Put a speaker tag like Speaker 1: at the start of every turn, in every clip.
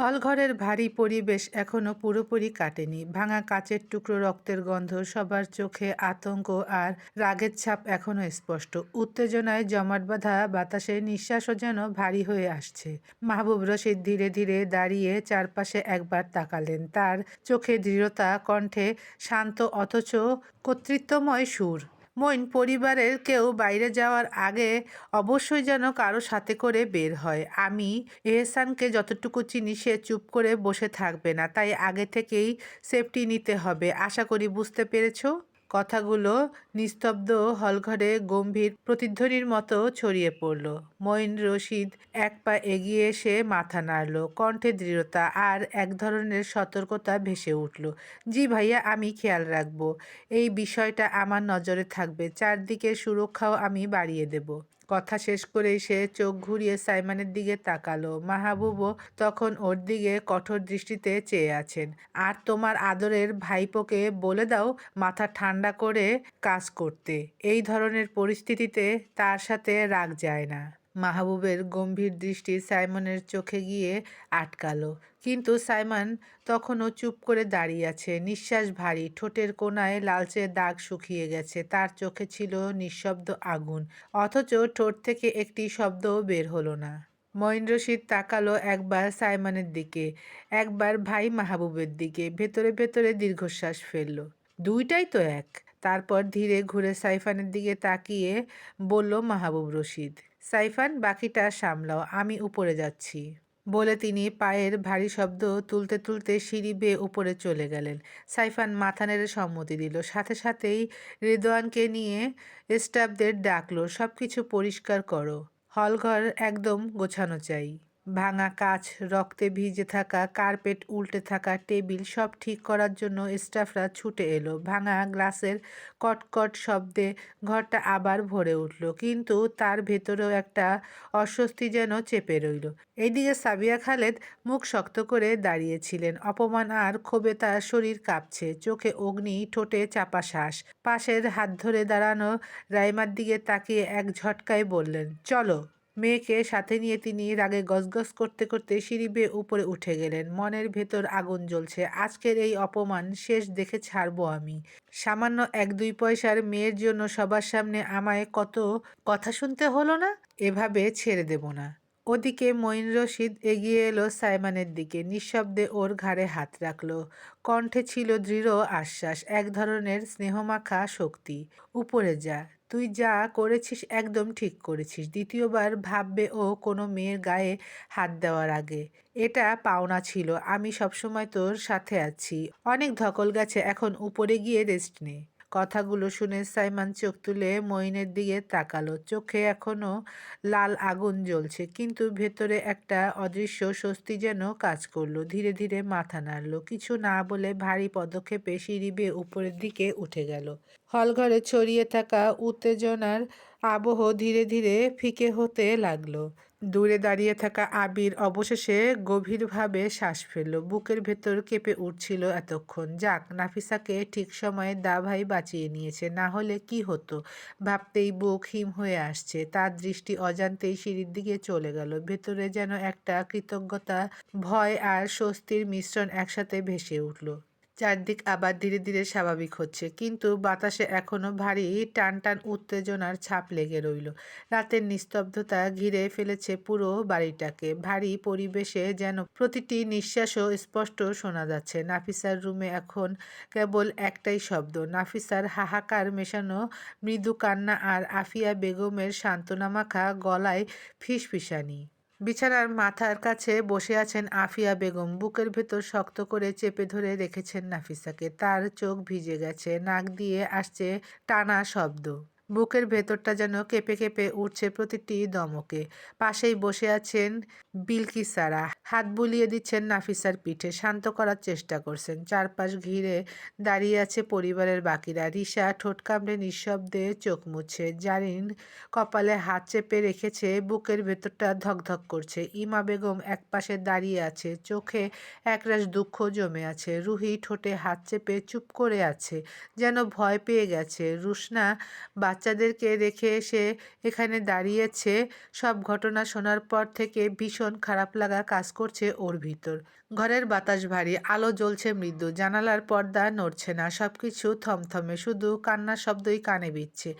Speaker 1: হলঘরের ভারী পরিবেশ এখনও পুরোপুরি কাটেনি। ভাঙা কাচের টুকরো রক্তের গন্ধ, সবার চোখে আতঙ্ক আর রাগের ছাপ এখনও স্পষ্ট। উত্তেজনায় জমাট বাঁধা বাতাসে নিঃশ্বাসও যেন ভারী হয়ে আসছে। মাহবুব রশিদ ধীরে ধীরে দাঁড়িয়ে চারপাশে একবার তাকালেন। তার চোখে দৃঢ়তা কণ্ঠে শান্ত অথচ কর্তৃত্বময় সুর। মইন পরিবারের কেউ বাইরে যাওয়ার আগে অবশ্যই যেন কারও সাথে করে বের হয়। আমি এহসানকে যতটুকু চিনি, সে চুপ করে বসে থাকবে না। তাই আগে থেকেই সেফটি নিতে হবে। আশা করি বুঝতে পেরেছ? কথাগুলো নিস্তব্ধ হলঘরে গম্ভীর প্রতিধ্বনির মতো ছড়িয়ে পড়ল। মঈন রশিদ এক পা এগিয়ে এসে মাথা নাড়ল। কণ্ঠে দৃঢ়তা আর এক ধরনের সতর্কতা ভেসে উঠল। জি ভাইয়া, আমি খেয়াল রাখব। এই বিষয়টা আমার নজরে থাকবে। চারদিকে সুরক্ষাও আমি বাড়িয়ে দেব। কথা শেষ করেই সে চোখ ঘুরিয়ে সাইমানের দিকে তাকালো। মাহবুবও তখন ওর দিকে কঠোর দৃষ্টিতে চেয়ে আছেন। আর তোমার আদরের ভাইপোকে বলে দাও মাথা ঠান্ডা করে কাজ করতে। এই ধরনের পরিস্থিতিতে তার সাথে রাগ যায় না। মাহবুবের গম্ভীর দৃষ্টি সাইমনের চোখে গিয়ে আটকালো। কিন্তু সাইমন তখনও চুপ করে দাঁড়িয়ে আছে। নিঃশ্বাস ভারী, ঠোঁটের কোনায় লালচে দাগ শুকিয়ে গেছে। তার চোখে ছিল নিঃশব্দ আগুন। অথচ ঠোঁট থেকে একটি শব্দও বের হলো না। মঈন রশিদ তাকালো একবার সাইমনের দিকে, একবার ভাই মাহবুবের দিকে। ভেতরে ভেতরে দীর্ঘশ্বাস ফেলল। দুইটাই তো এক। তারপর ধীরে ঘুরে সাইফানের দিকে তাকিয়ে বলল, মাহবুব রশিদ সাইফান, বাকিটা সামলাও, আমি উপরে যাচ্ছি। বলে তিনি পায়ের ভারী শব্দ তুলতে তুলতে সিঁড়ি বেয়ে উপরে চলে গেলেন। সাইফান মাথা নেড়ে সম্মতি দিল। সাথে সাথেই রেদওয়ানকে নিয়ে স্টাফদের ডাকলো সব কিছু পরিষ্কার করো। হলঘর একদম গোছানো চাই। ভাঙা কাচ, রক্তে ভিজে থাকা, কার্পেট উল্টে থাকা, টেবিল সব ঠিক করার জন্য স্টাফরা ছুটে এলো। ভাঙা গ্লাসের কটকট শব্দে ঘরটা আবার ভরে উঠল, কিন্তু তার ভেতরেও একটা অস্বস্তি যেন চেপে রইল। এইদিকে সাবিয়া খালেদ মুখ শক্ত করে দাঁড়িয়েছিলেন। অপমান আর ক্ষোভে তার শরীর কাঁপছে, চোখে অগ্নি, ঠোঁটে চাপা শ্বাস। পাশের হাত ধরে দাঁড়ানো রাইমার দিকে তাকিয়ে এক ঝটকায় বললেন, চলো। মেয়েকে সাথে নিয়ে তিনি রাগে গজগজ করতে করতে সিঁড়ি বেয়ে উপরে উঠে গেলেন। মনের ভেতর আগুন জ্বলছে। আজকের এই অপমান শেষ দেখে ছাড়বো আমি। সামান্য এক দুই পয়সার মেয়ের জন্য সবার সামনে আমায় কত কথা শুনতে হলো না? এভাবে ছেড়ে দেব না। ওদিকে মঈন রশিদ এগিয়ে এলো সাইমানের দিকে। নিঃশব্দে ওর ঘাড়ে হাত রাখল। কণ্ঠে ছিল দৃঢ় আশ্বাস, এক ধরনের স্নেহমাখা শক্তি। উপরে যা। তুই যা করেছিস একদম ঠিক করেছিস। দ্বিতীয়বার ভাববে ও কোনো মেয়ের গায়ে হাত দেওয়ার আগে। এটা পাওনা ছিল। আমি সবসময় তোর সাথে আছি। অনেক ধকল গেছে, এখন উপরে গিয়ে রেস্ট নে। কথাগুলো শুনে সাইমান চোখ তুলে মইনের দিকে তাকালো। চোখে এখনও লাল আগুন জ্বলছে, কিন্তু ভেতরে একটা অদৃশ্য স্বস্তি যেন কাজ করল। ধীরে ধীরে মাথা নাড়লো। কিছু না বলে ভারী পদক্ষেপে সিঁড়ি বেয়ে উপরের দিকে উঠে গেল। হলঘরে ছড়িয়ে থাকা উত্তেজনার আবহ ধীরে ধীরে ফিকে হতে লাগল। দূরে দাঁড়িয়ে থাকা আবির অবশেষে গভীরভাবে শ্বাস ফেলল। বুকের ভেতর কেঁপে উঠছিল এতক্ষণ। যাক, নাফিসাকে ঠিক সময়ে দাভাই বাঁচিয়ে নিয়েছে। না হলে কি হতো? ভাবতেই বুক হিম হয়ে আসছে। তার দৃষ্টি অজান্তেই সিঁড়ির দিকে চলে গেল। ভেতরে যেন একটা কৃতজ্ঞতা, ভয় আর স্বস্তির মিশ্রণ একসাথে ভেসে উঠল। চারদিক আবার ধীরে ধীরে স্বাভাবিক হচ্ছে। কিন্তু বাতাসে এখনও ভারী টান টান উত্তেজনার ছাপ লেগে রইল। রাতের নিস্তব্ধতা ঘিরে ফেলেছে পুরো বাড়িটাকে। ভারী পরিবেশে যেন প্রতিটি নিঃশ্বাসও স্পষ্ট শোনা যাচ্ছে। নাফিসার রুমে এখন কেবল একটাই শব্দ, নাফিসার হাহাকার মেশানো, মৃদু কান্না আর আফিয়া বেগমের সান্ত্বনামাখা গলায় ফিসফিসানি। বিছানার মাথার কাছে বসে আছেন আফিয়া বেগম। বুকের ভেতর শক্ত করে চেপে ধরে রেখেছেন নাফিসাকে। তার চোখ ভিজে গেছে, নাক দিয়ে আসছে টানা শব্দ। বুকের ভেতরটা যেন কেঁপে কেঁপে উঠছে প্রতিটি দমকে। পাশেই বসে আছেন বিলকিসারা হাত বুলিয়ে দিচ্ছেন নাফিসার পিঠে, শান্ত করার চেষ্টা করছেন। চারপাশ ঘিরে দাঁড়িয়ে আছে পরিবারের বাকিরা। রিসা ঠোঁট কামড়ে নিঃশব্দে চোখ মুছে জারিন কপালে হাত চেপে রেখেছে, বুকের ভেতরটা ধকধক করছে। ইমা বেগম এক পাশে দাঁড়িয়ে আছে, চোখে একরাশ দুঃখ জমে আছে। রুহি ঠোঁটে হাত চেপে চুপ করে আছে, যেন ভয় পেয়ে গেছে। রুশনা বাচ্চা বাচ্চাদেরকে রেখে এসে এখানে দাঁড়িয়েছে। সব ঘটনা শোনার পর থেকে ভীষণ খারাপ লাগা কাজ করছে ওর ভিতর। ঘরের বাতাস ভারী, আলো জ্বলছে মৃদু, জানালার পর্দা নড়ছে না সব কিছু থমথমে, শুধু কান্নার শব্দই কানে বিচ্ছে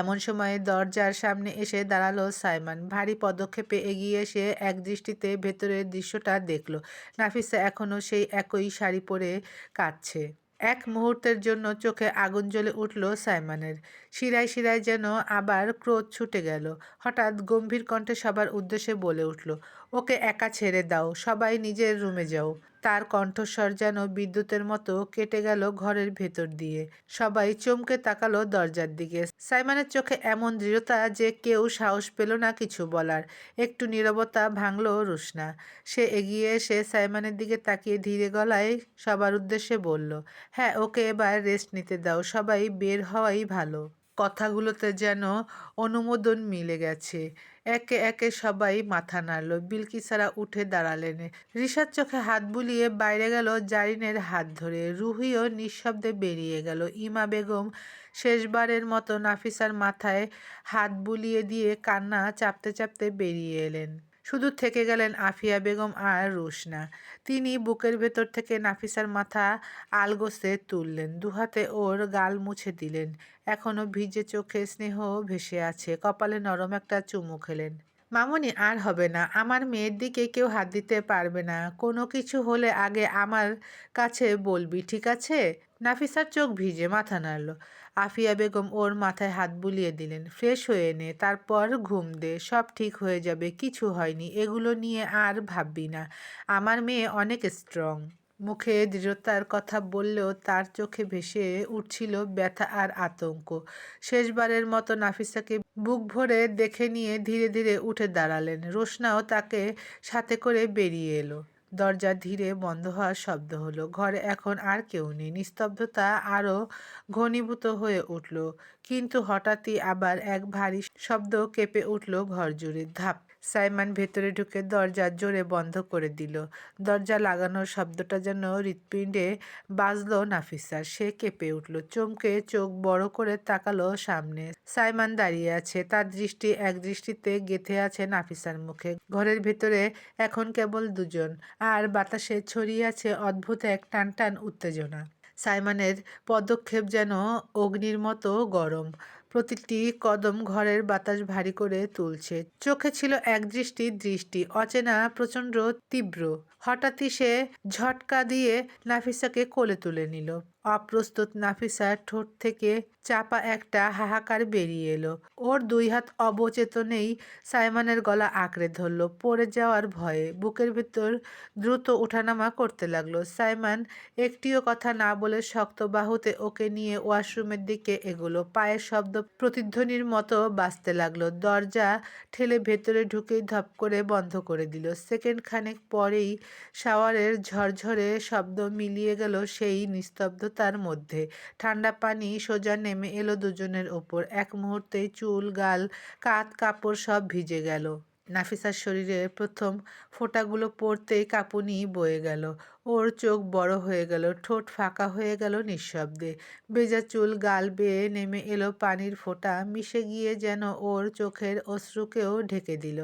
Speaker 1: এমন সময় দরজার সামনে এসে দাঁড়াল সাইমান। ভারী পদক্ষেপে এগিয়ে এসে এক দৃষ্টিতে ভেতরের দৃশ্যটা দেখল। নাফিসা এখনও সেই একই শাড়ি পরে কাঁদছে। এক মুহূর্তের জন্য চোখে আগুন জ্বলে উঠল সাইমানের। শিরায় শিরায় যেন আবার ক্রোধ ছুটে গেল। হঠাৎ গম্ভীর কণ্ঠে সবার উদ্দেশ্যে বলে উঠল, ওকে একা ছেড়ে দাও, সবাই নিজের রুমে যাও। তার কণ্ঠস্বর যেন বিদ্যুতের মতো কেটে গেল ঘরের ভেতর দিয়ে। সবাই চমকে তাকালো দরজার দিকে। সাইমানের চোখে এমন দৃঢ়তা যে কেউ সাহস পেল না কিছু বলার। একটু নীরবতা ভাঙল রুশনা। সে এগিয়ে এসে সাইমানের দিকে তাকিয়ে ধীরে গলায় সবার উদ্দেশ্যে বলল হ্যাঁ ওকে এবার রেস্ট নিতে দাও। সবাই বের হওয়াই ভালো। কথাগুলোতে যেন অনুমোদন মিলে গেছে। একে একে সবাই মাথা নাড়ল। বিলকিসারা উঠে দাঁড়ালেন। রিসার চোখে হাত বুলিয়ে বাইরে গেল জারিনের হাত ধরে। রুহিও নিঃশব্দে বেরিয়ে গেল। ইমা বেগম শেষবারের মতো নাফিসার মাথায় হাত বুলিয়ে দিয়ে কান্না চাপতে চাপতে বেরিয়ে এলেন। শুধু থেকে গেলেন আফিয়া বেগম আর রুশনা। তিনি বুকের ভেতর থেকে নাফিসার মাথা আলগোসে তুললেন, দুহাতে ওর গাল মুছে দিলেন। এখনও ভিজে চোখে স্নেহ ভেসে আছে, কপালে নরম একটা চুমু খেলেন। মামনি, আর হবে না, আমার মেয়ের দিকে কেউ হাত দিতে পারবে না। কোনো কিছু হলে আগে আমার কাছে বলবি, ঠিক আছে? নাফিসার চোখ ভিজে মাথা নাড়ল। আফিয়া বেগম ওর মাথায় হাত বুলিয়ে দিলেন। ফ্রেশ হয়ে নে, তারপর ঘুম দে, সব ঠিক হয়ে যাবে, কিছু হয়নি, এগুলো নিয়ে আর ভাববি না। আমার মেয়ে অনেক স্ট্রং মুখে দৃঢ়তার কথা বললেও তার চোখে ভেসে উঠছিল ব্যথা আর আতঙ্ক। শেষবারের মতো নাফিসাকে বুক ভরে দেখে নিয়ে ধীরে ধীরে উঠে দাঁড়ালেন। রোশনাও তাকে সাথে করে বেরিয়ে এলো। দরজা ধীরে বন্ধ হওয়ার শব্দ হলো। ঘরে এখন আর কেউ নেই। নিস্তব্ধতা আরও ঘনীভূত হয়ে উঠল। কিন্তু হঠাৎই আবার এক ভারী শব্দ কেঁপে উঠল ঘর জুড়ে ধাপ সাইমান ভেতরে ঢুকে দরজা জোরে বন্ধ করে দিল। দরজা লাগানোর শব্দটা যেন হৃৎপিণ্ডে বাজলো নাফিসার সে কেঁপে উঠল, চমকে চোখ বড় করে তাকালো সামনে। সাইমান দাঁড়িয়ে আছে, তার দৃষ্টি এক দৃষ্টিতে গেথে আছে নাফিসার মুখে। ঘরের ভেতরে এখন কেবল দুজন, আর বাতাসে ছড়িয়ে আছে অদ্ভুত এক টান টান উত্তেজনা। সাইমানের পদক্ষেপ যেন অগ্নির মতো গরম। প্রতিটি কদম ঘরের বাতাস ভারী করে তুলছে। চোখে ছিল এক দৃষ্টি। দৃষ্টি অচেনা, প্রচণ্ড, তীব্র। হঠাৎই সে ঝটকা দিয়ে নাফিসাকে কোলে তুলে নিল। অপ্রস্তুত নাফিসার ঠোঁট থেকে চাপা একটা হাহাকার বেরিয়ে এলো। ওর দুই হাত অবচেতনেই সাইমানের গলা আঁকড়ে ধরলো। পড়ে যাওয়ার ভয়ে বুকের ভিতর দ্রুত ওঠানামা করতে লাগল। সাইমান একটিও কথা না বলে শক্ত বাহুতে ওকে নিয়ে ওয়াশরুমের দিকে এগোলো। পায়ের শব্দ প্রতিধ্বনির মতো বাজতে লাগল। দরজা ঠেলে ভেতরে ঢুকেই ধপ করে বন্ধ করে দিল। সেকেন্ড খানেক পরেই শাওয়ারের ঝরঝরে শব্দ মিলিয়ে গেল সেই নিস্তব্ধতার মধ্যে। ঠান্ডা পানি সোজা নেমে এলো দুজনের ওপর। এক মুহূর্তেই চুল, গাল কাত কাপড় সব ভিজে গেল। নাফিসার শরীরে প্রথম ফোঁটাগুলো পড়তেই কাঁপুনি বয়ে গেল। ওর চোখ বড় হয়ে গেল, ঠোঁট ফাঁকা হয়ে গেল নিঃশব্দে। ভেজা চুল গাল বেয়ে নেমে এলো পানির ফোঁটা, মিশে গিয়ে যেন ওর চোখের অশ্রুকেও ঢেকে দিল।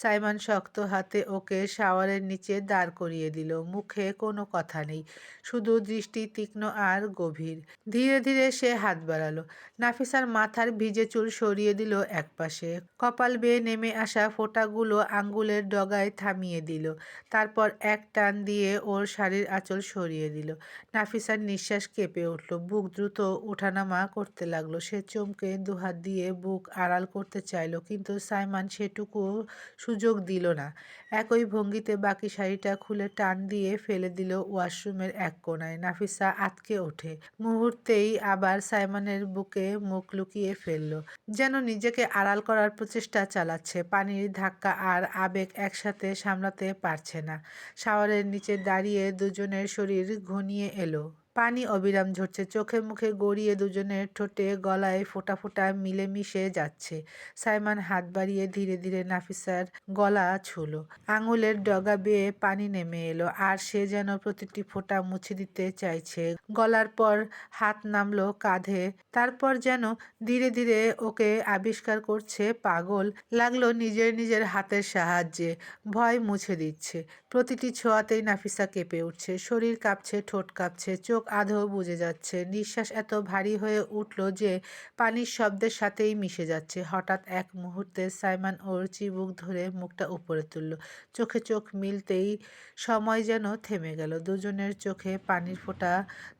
Speaker 1: সাইমান শক্ত হাতে ওকে শাওয়ারের নিচে দাঁড় করিয়ে দিল, মুখে কোনো কথা নেই, শুধু দৃষ্টি তীক্ষ্ণ আর গভীর। ধীরে ধীরে সে হাত বাড়ালো, নাফিসার মাথার ভিজে চুল সরিয়ে দিল একপাশে, কপাল বেয়ে নেমে আসা ফোঁটাগুলো আঙ্গুলের ডগায় থামিয়ে দিল, তারপর এক টান দিয়ে ওর শাড়ির আঁচল সরিয়ে দিল। নাফিসার নিঃশ্বাস কেঁপে উঠল। বুক দ্রুত ওঠানামা করতে লাগল। সে চমকে দুহাত দিয়ে বুক আড়াল করতে চাইল, কিন্তু সাইমান সেটুকু সুযোগ দিল না। একই ভঙ্গিতে বাকি শাড়িটা খুলে টান দিয়ে ফেলে দিল ওয়াশরুমের এক কোনায়। নাফিসা আটকে ওঠে। মুহূর্তেই আবার সাইমানের বুকে মুখ লুকিয়ে ফেলল। যেন নিজেকে আড়াল করার প্রচেষ্টা চালাচ্ছে। পানির ধাক্কা আর আবেগ একসাথে সামলাতে পারছে না। শাওয়ারের নিচে দাঁড়িয়ে দুজনের শরীর ঘনিয়ে এলো। পানি অবিরাম ঝরছে। চোখে মুখে গড়িয়ে দুজনের ঠোঁটে গলায় ফোঁটা ফোঁটা মিলেমিশে যাচ্ছে। সাইমান হাত বাড়িয়ে ধীরে ধীরে নাফিসার গলা ছুলো। আঙুলের ডগা বেয়ে পানি নেমে এলো, আর সে যেন প্রতিটি ফোঁটা মুছে দিতে চাইছে। গলার পর হাত নামলো কাঁধে, তারপর যেন ধীরে ধীরে ওকে আবিষ্কার করছে পাগল। লাগল নিজের নিজের হাতের সাহায্যে, ভয় মুছে দিচ্ছে। প্রতিটি ছোঁয়াতেই নাফিসা কেঁপে উঠছে। শরীর কাঁপছে, ঠোঁট কাঁপছে, চোখ আধো বুঝে যাচ্ছে। নিঃশ্বাস এত ভারী হয়ে উঠল যে পানির শব্দের সাথেই মিশে যাচ্ছে। হঠাৎ এক মুহূর্তে সাইমান ওর চিবুক ধরে মুখটা উপরে তুলল। চোখে চোখ মিলতেই সময় যেন থেমে গেল। দুজনের চোখে পানির ফোঁটা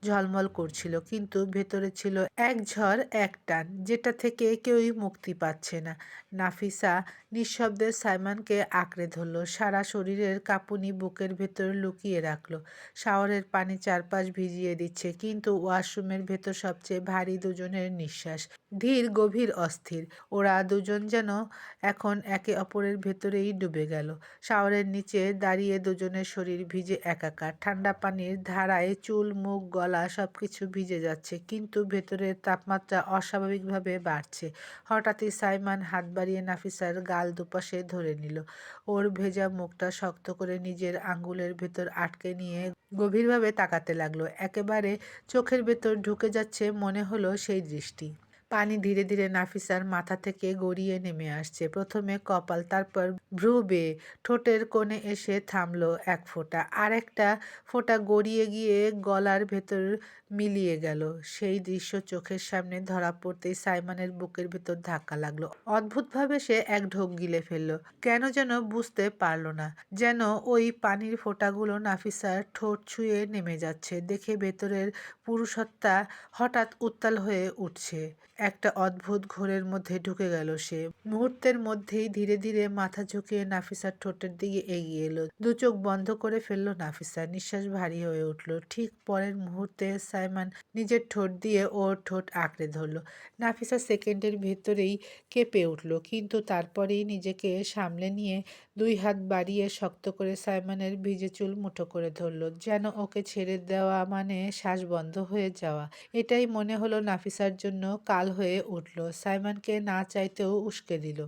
Speaker 1: ঝলমল করছিল, কিন্তু ভেতরে ছিল এক ঝড়, এক টান, যেটা থেকে কেউই মুক্তি পাচ্ছে না। নাফিসা নিঃশব্দে সাইমানকে আঁকড়ে ধরল, সারা শরীরের কাঁপুনি বুকের ভেতর লুকিয়ে রাখল। শাওয়ারের পানি চারপাশ ভিজিয়ে দিচ্ছে। কিন্তু ওয়াশরুমের ভেতর সবচেয়ে ভারী দুজনের নিঃশ্বাস। ধীর, গভীর, অস্থির। ওরা দুজন যেন এখন একে অপরের ভেতরেই ডুবে গেল। শাওয়ারের নিচে দাঁড়িয়ে দুজনের শরীর ভিজে একাকার। ঠান্ডা পানির ধারায় চুল, মুখ, গলা সব কিছু ভিজে যাচ্ছে। কিন্তু ভেতরের তাপমাত্রা অস্বাভাবিকভাবে বাড়ছে। হঠাৎই সাইমান হাত বাড়িয়ে নাফিসার গাল দুপাশে ধরে নিল। ওর ভেজা মুখটা শক্ত করে নিজের আঙ্গুলের ভেতর আটকে নিয়ে গভীরভাবে তাকাতে লাগল। একেবারে চোখের ভেতর ঢুকে যাচ্ছে মনে হলো সেই দৃষ্টি। পানি ধীরে ধীরে নাফিসার মাথা থেকে গড়িয়ে নেমে আসছে। প্রথমে কপাল, তারপর ভ্রু বেয়ে ঠোঁটের কোণে এসে থামলো এক ফোঁটা। আর একটা ফোঁটা গড়িয়ে গিয়ে গলার ভেতর মিলিয়ে গেল। সেই দৃশ্য চোখের সামনে ধরা পড়তেই সাইমানের বুকের ভেতর ধাক্কা লাগল। অদ্ভুতভাবে সে এক ঢোক গিলে ফেলল। কেন যেন বুঝতে পারল না যেন ওই পানির ফোঁটাগুলো নাফিসার ঠোঁট ছুঁয়ে নেমে যাচ্ছে। দেখে ভেতরের পুরুষত্বা হঠাৎ উত্তাল হয়ে উঠছে। একটা অদ্ভুত ঘোরের মধ্যে ঢুকে গেল সে। মুহূর্তের মধ্যেই ধীরে ধীরে মাথা ঝুঁকিয়ে নাফিসার ঠোঁটের দিকে এগিয়ে এলো। দু চোখ বন্ধ করে ফেলল নাফিসা। নিঃশ্বাস ভারী হয়ে উঠল। ঠিক পরের মুহূর্তে সাইমান নিজের ঠোঁট দিয়ে ওর ঠোঁট আঁকড়ে ধরলো। নাফিসা সেকেন্ডের ভেতরেই কেঁপে উঠল, কিন্তু তারপরেই নিজেকে সামলে নিয়ে দুই হাত বাড়িয়ে শক্ত করে সাইমানের ভিজে চুল মুঠো করে ধরলো, যেন ওকে ছেড়ে দেওয়া মানে শ্বাস বন্ধ হয়ে যাওয়া। এটাই মনে হলো নাফিসার জন্য কাল হয়ে উঠল। সাইমনকে না চাইতেও উস্কে দিল।